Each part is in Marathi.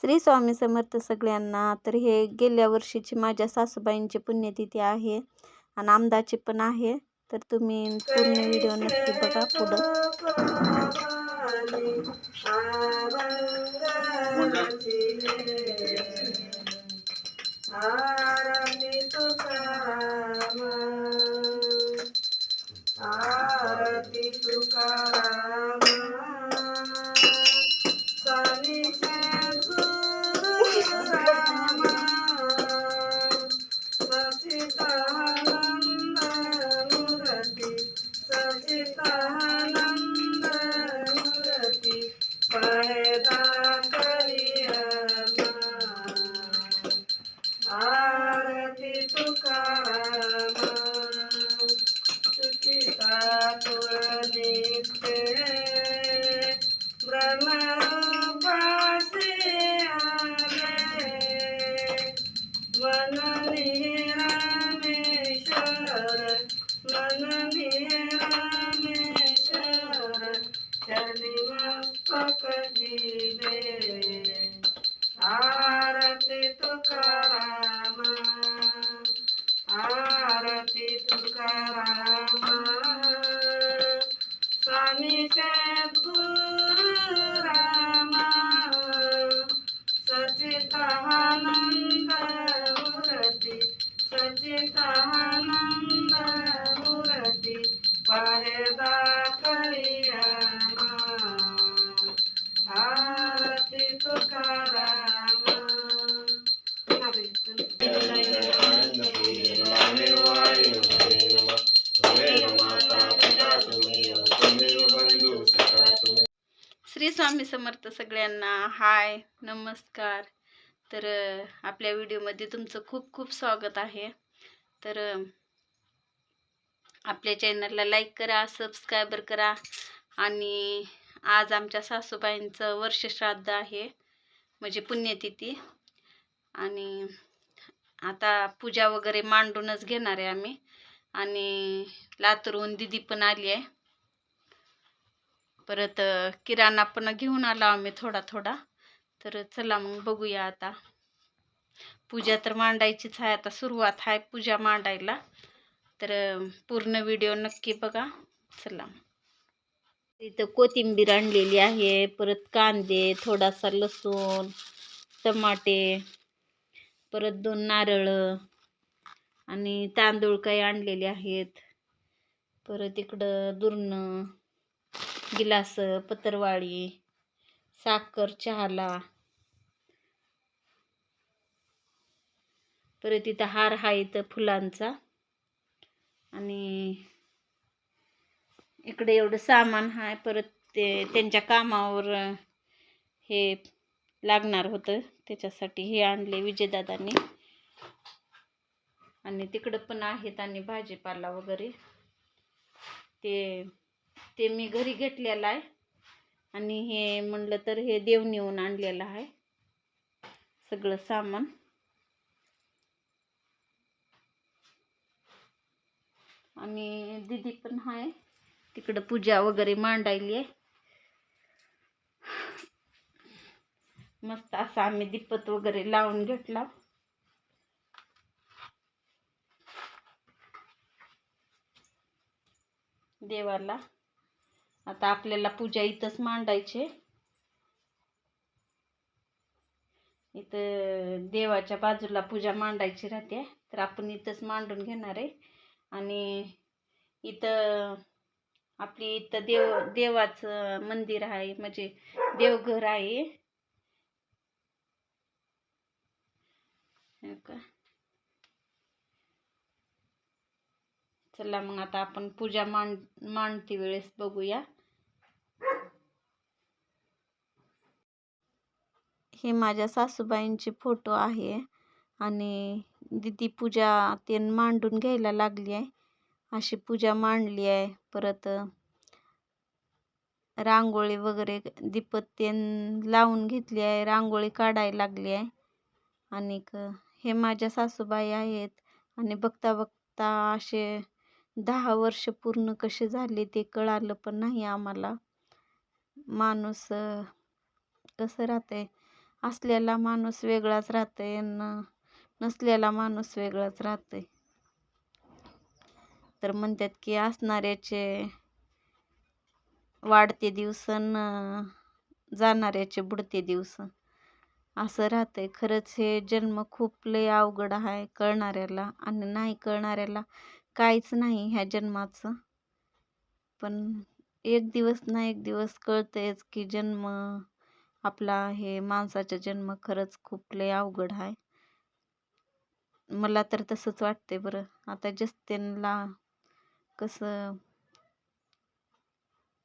श्री स्वामी समर्थ सगळ्यांना. तर हे गेल्या वर्षीची माझ्या सासूबाईंची पुण्यतिथी आहे आणि आमदाची पण आहे. तर तुम्ही पूर्ण व्हिडिओ नक्की बघा पुढं. आरती तुकाराम. Shiva सचितानंद करिया आरती तुकाराम. श्री स्वामी समर्थ सगळ्यांना हाय नमस्कार. तर आपल्या व्हिडिओमध्ये तुमचं खूप खूप स्वागत आहे. तर आपल्या चॅनलला लाईक करा सबस्क्रायबर करा आणि आज आमच्या सासूबाईंचं वर्षश्राद्ध आहे म्हणजे पुण्यतिथी. आणि आता पूजा वगैरे मांडूनच घेणार आहे आम्ही. आणि लातूरहून दिदी पण आली आहे. परत किराणा पण घेऊन आलो आम्ही थोडा थोडा. तर चला मग बघूया आता. पूजा तर मांडायचीच आहे आता सुरुवात आहे पूजा मांडायला. तर पूर्ण व्हिडिओ नक्की बघा. चला. इथं कोथिंबीर आणलेली आहे परत कांदे थोडासा लसूण टमाटे परत दोन नारळ आणि तांदूळ काही आणलेले आहेत. परत इकडं दुरणं गिलास पत्रवाळी साखर चहाला. परत इथं हार हा इथं फुलांचा. आणि इकडे एवढं सामान आहे परत ते त्यांच्या कामावर हे लागणार होतं. त्याच्यासाठी हे आणले विजयदादांनी आणि तिकडं पण आहेत आणि भाजीपाला वगैरे. ते ते मी घरी घेतलेला आहे. आणि हे म्हणलं तर हे देव नेऊन आणलेलं आहे. सगळं सामान. आणि दिदी पण आहे तिकडं पूजा वगैरे मांडायली आहे. मस्त असा आम्ही दीपत वगैरे लावून घेतला. देवाला. आता आपल्याला पूजा इथंच मांडायची इथं देवाच्या बाजूला पूजा मांडायची राहते. तर आपण इथंच मांडून घेणार आहे. आणि इथं आपली इथं देव देवाचं मंदिर आहे. म्हणजे देवघर आहे. का? चला मग आता आपण पूजा मांड मांडती वेळेस बघूया. हे माझ्या सासूबाईंचे फोटो आहे आणि दिदी पूजा ते मांडून घ्यायला लागली आहे. अशी पूजा मांडली आहे. परत रांगोळी वगैरे दीपत ते लावून घेतली आहे. रांगोळी काढायला लागली आहे. आणि हे माझ्या सासूबाई आहेत. आणि बघता बघता असे दहा वर्ष पूर्ण कसे झाले ते कळालं पण नाही आम्हाला. माणूस कसं राहतंय? असलेला माणूस वेगळाच राहतोय न नसलेला माणूस वेगळाच राहतोय. तर म्हणतात की असणाऱ्याचे वाढते दिवस न जाणाऱ्याचे बुडते दिवस. असं राहतंय. खरंच हे जन्म खूप लय अवघड आहे कळणाऱ्याला आणि नाही कळणाऱ्याला काहीच नाही ह्या जन्माचं. पण एक दिवस ना एक दिवस कळतंयच की जन्म आपला हे माणसाचा जन्म खरंच खूप लय अवघड आहे मला तर तसंच वाटते बरं. आता जस्तेनला कसं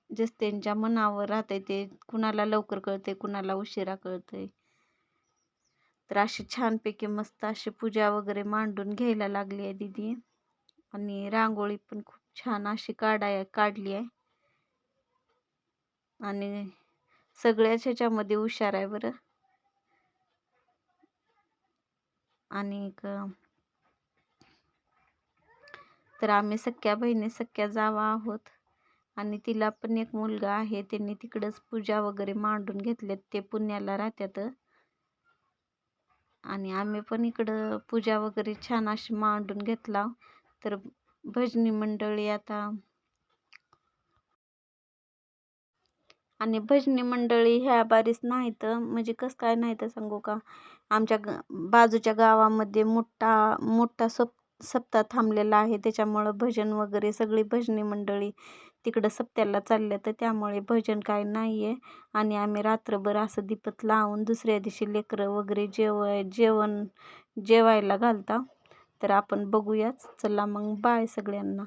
जस्तेनच्या मनावर राहते ते कुणाला लवकर कळते कुणाला उशिरा कळते तर अशी छानपैकी मस्त अशी पूजा वगैरे मांडून घ्यायला लागली आहे दिदी. आणि रांगोळी पण खूप छान अशी काढाय काढली आहे. आणि सगळ्याच ह्याच्यामध्ये हुशार आहे बरं. आणि तर आम्ही सख्या बहिणी सख्या जावा आहोत. आणि तिला पण एक मुलगा आहे त्यांनी तिकडंच पूजा वगैरे मांडून घेतल्यात ते पुण्याला राहतात आणि आम्ही पण इकडं पूजा वगैरे छान अशी मांडून घेतला. तर भजनी मंडळी आता आणि भजनी मंडळी ह्या बारीस तर म्हणजे कसं काय नाही तर सांगू का? आमच्या ग बाजूच्या गावामध्ये मोठा मोठा सप सप्ताह थांबलेला आहे. त्याच्यामुळं भजन वगैरे सगळी भजनी मंडळी तिकडं सप्त्याला चालल्या तर त्यामुळे भजन काय नाही आहे आणि आम्ही रात्रभर असं दीपत लावून दुसऱ्या दिवशी लेकरं वगैरे जेव जेवण जेवायला घालता. तर आपण बघूयाच. चला मग बाय सगळ्यांना.